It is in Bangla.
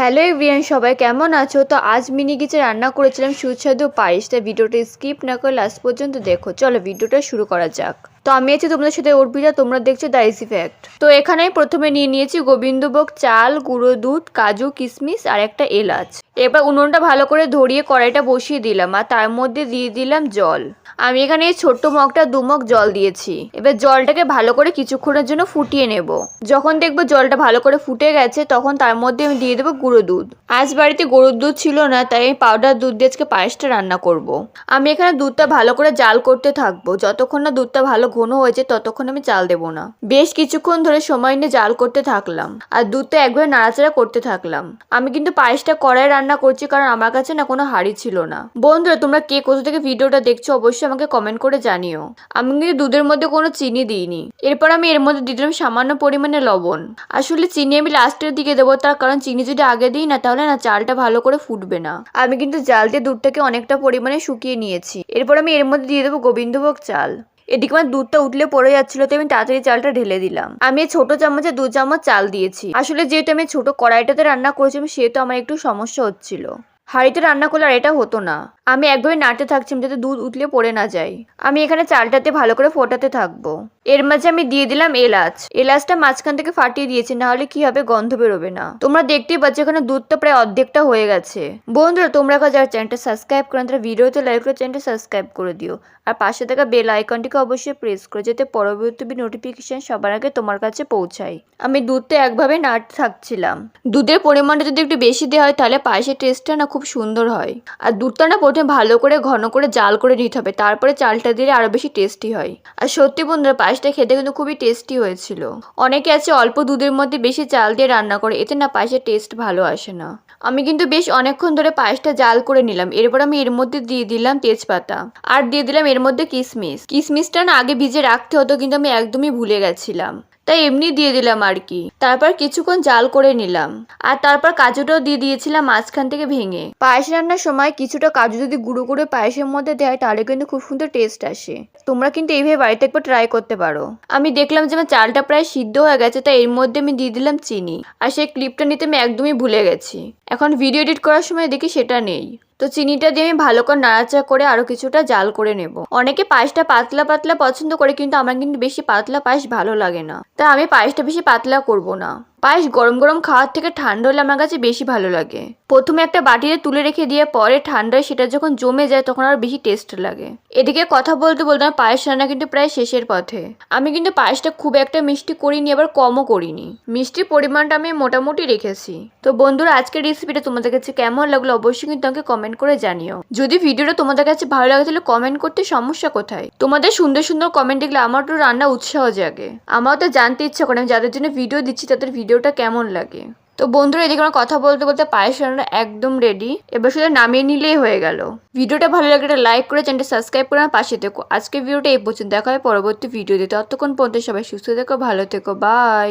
হ্যালো এভরিয়ান সবাই কেমন আছো? তো আজ মিনি কিচে রান্না করেছিলাম, সুস্বাদু পায়েস। তাই ভিডিওটা স্কিপ না করে লাস্ট পর্যন্ত দেখো। চলো ভিডিওটা শুরু করা যাক। তো আমি আছি তোমাদের সাথে অর্পিতা, তোমরা দেখছ দাইস ইসি ফ্যাক্ট তো এখানে প্রথমে নিয়ে নিয়েছি গোবিন্দভোগ চাল, গুঁড়ো দুধ, কাজু কিশমিশ আর একটা এলাচ। এবার উনুনটা ভালো করে ধরিয়ে কড়াইটা বসিয়ে দিলাম, আর তার মধ্যে দিয়ে দিলাম জল। আমি এখানে এই ছোট্ট মগটা দুমগ জল দিয়েছি। এবার জলটাকে ভালো করে কিছুক্ষণের জন্য ফুটিয়ে নেব। যখন দেখব জলটা ভালো করে ফুটে গেছে, তখন তার মধ্যে আমি দিয়ে দেবো গুঁড়ো দুধ। আজ বাড়িতে গরুর দুধ ছিল না, তাই আমি পাউডার দুধ দিয়ে আজকে পায়েসটা রান্না করব। আমি এখানে দুধটা ভালো করে জাল করতে থাকব। যতক্ষণ না দুধটা ভালো ঘন হয়েছে, ততক্ষণ আমি চাল দেবো না। বেশ কিছুক্ষণ ধরে সময় নিয়ে জাল করতে থাকলাম, আর দুধটা একবারে নাড়াচাড়া করতে থাকলাম। আমি কিন্তু পায়েসটা কড়াই রান্না করছি, কারণ আমার কাছে না কোনো হাঁড়ি ছিল না। বন্ধুরা, তোমরা কে কোথা থেকে ভিডিওটা দেখছ অবশ্যই আমাকে কমেন্ট করে জানিও। আমি কিন্তু দুধের মধ্যে কোনো চিনি দিইনি। এরপর আমি এর মধ্যে দিয়ে দিলাম সামান্য পরিমাণে লবণ। আসলে চিনি আমি লাস্টের দিকে দেবো, তার কারণ চিনি যদি আগে দিই না, তাহলে না চালটা ভালো করে ফুটবে না। আমি কিন্তু জাল দিয়ে দুধটাকে অনেকটা পরিমাণে শুকিয়ে নিয়েছি। এরপর আমি এর মধ্যে দিয়ে দেবো গোবিন্দভোগ চাল। এদিকে আমার দুধটা উঠলে পড়ে যাচ্ছিল তো আমি তাড়াতাড়ি চালটা ঢেলে দিলাম। আমি ছোট চামচে দু চামচ চাল দিয়েছি। আসলে যেহেতু আমি ছোট কড়াইটাতে রান্না করেছিলাম সেহেতু আমার একটু সমস্যা হচ্ছিল। হাঁড়িতে রান্না করলে আর এটা হতো না। আমি একভাবে নাড়তে থাকছিলাম যাতে দুধ উতলে পড়ে না যায় আমি এখানে চালটাতে ভালো করে ফোটাতে থাকব। এর মাঝে আমি দিয়ে দিলাম এলাচ। এলাচটা মাঝখান থেকে ফাটিয়ে দিয়েছি, না হলে কি হবে, গন্ধ বেরোবে না। তোমরা দেখতেই পাচ্ছ, এখানে দুধটা প্রায় অর্ধেকটা হয়ে গেছে। বন্ধুরা, তোমরা যারা চ্যানেলটা সাবস্ক্রাইব করেন তারা ভিডিওতে লাইক করে চ্যানেলটা সাবস্ক্রাইব করে দিও। আর পাশে থাকা বেল আইকনটিকে অবশ্যই প্রেস করে, যাতে পরবর্তী নোটিফিকেশন সবার আগে তোমার কাছে পৌঁছায়। আমি দুধটা একভাবে নাড়তে থাকছিলাম। দুধের পরিমাণটা যদি একটু বেশি দেওয়া হয়, তাহলে পায়েসের টেস্টটা না খুব সুন্দর হয়। আর দুধটা না প্রথমে ভালো করে, ঘন করে জাল করে নিতে হবে। তারপরে চালটা দিলে আরও বেশি টেস্টি হয়। আর সত্যি বন্ধুরা, পায়েসটা খেতে কিন্তু খুবই টেস্টি হয়েছিল। অনেকে আছে অল্প দুধের মধ্যে বেশি চাল দিয়ে রান্না করে, এতে না পায়েসের টেস্ট ভালো আসে না। আমি কিন্তু বেশ অনেকক্ষণ ধরে পায়েসটা জাল করে নিলাম। এরপর আমি এর মধ্যে দিয়ে দিলাম তেজপাতা। আর দিয়ে দিলাম এর মধ্যে কিশমিশ কিশমিশটা না আগে ভিজে রাখতে হতো, কিন্তু আমি একদমই ভুলে গেছিলাম। তাই এমনি দিয়ে দিলাম আর কি। তারপর কিছুক্ষণ জাল করে নিলাম। আর তারপর কাজুটাও দিয়ে দিয়েছিলাম মাঝখান থেকে ভেঙে। পায়েস রান্নার সময় কিছুটা কাজু যদি গুঁড়ো করে পায়েসের মধ্যে দেয়, তাহলে কিন্তু খুব সুন্দর টেস্ট আসে। তোমরা কিন্তু এইভাবে বাড়িতে একবার ট্রাই করতে পারো। আমি দেখলাম যে আমার চালটা প্রায় সিদ্ধ হয়ে গেছে, তাই এর মধ্যে আমি দিয়ে দিলাম চিনি। আর সেই ক্লিপটা নিতে আমি একদমই ভুলে গেছি। এখন ভিডিও এডিট করার সময় দেখি সেটা নেই। তো চিনিটা দিয়ে আমি ভালো করে নাড়াচাড়া করে আরও কিছুটা জাল করে নেব। অনেকে পায়েসটা পাতলা পাতলা পছন্দ করে, কিন্তু আমার কিন্তু বেশি পাতলা পায়েস ভালো লাগে না। তাই আমি পায়েসটা বেশি পাতলা করব না। পায়েস গরম গরম খাওয়ার থেকে ঠান্ডা হলে আমার কাছে বেশি ভালো লাগে। প্রথমে একটা বাটিতে তুলে রেখে দিয়ে পরে ঠান্ডায় সেটা যখন জমে যায় তখন আর বেশি টেস্ট লাগে। এদিকে কথা বলতে বলতে আমার পায়েস রান্না কিন্তু প্রায় শেষের পথে। আমি কিন্তু পায়েসটা খুব একটা মিষ্টি করিনি, আবার কমও করিনি। মিষ্টির পরিমাণটা আমি মোটামুটি রেখেছি। তো বন্ধুরা, আজকের রেসিপিটা তোমাদের কাছে কেমন লাগল অবশ্যই কিন্তু আমাকে কমেন্ট করে জানিও। যদি ভিডিওটা তোমাদের কাছে ভালো লাগে তাহলে কমেন্ট করতে সমস্যা কোথায়? তোমাদের সুন্দর সুন্দর কমেন্ট দেখলে আমার তো রান্না উৎসাহ জাগে। আমারও তো জানতে ইচ্ছা করে, আমি যাদের জন্য ভিডিও দিচ্ছি তাদের ভিডিওটা কেমন লাগে? তো বন্ধুরা, এদিকে আমার কথা বলতে বলতে পায়েস রান্না একদম রেডি এবার শুধু নামিয়ে নিলেই হয়ে গেল। ভিডিওটা ভালো লাগে একটা লাইক করে চ্যানেলটা সাবস্ক্রাইব করে আমার পাশে থেকো। আজকে ভিডিওটা এই পর্যন্ত। দেখা হয় পরবর্তী ভিডিও দিতে অতক্ষণ পর্যন্ত সবাই সুস্থ থেকো, ভালো থেকো। বাই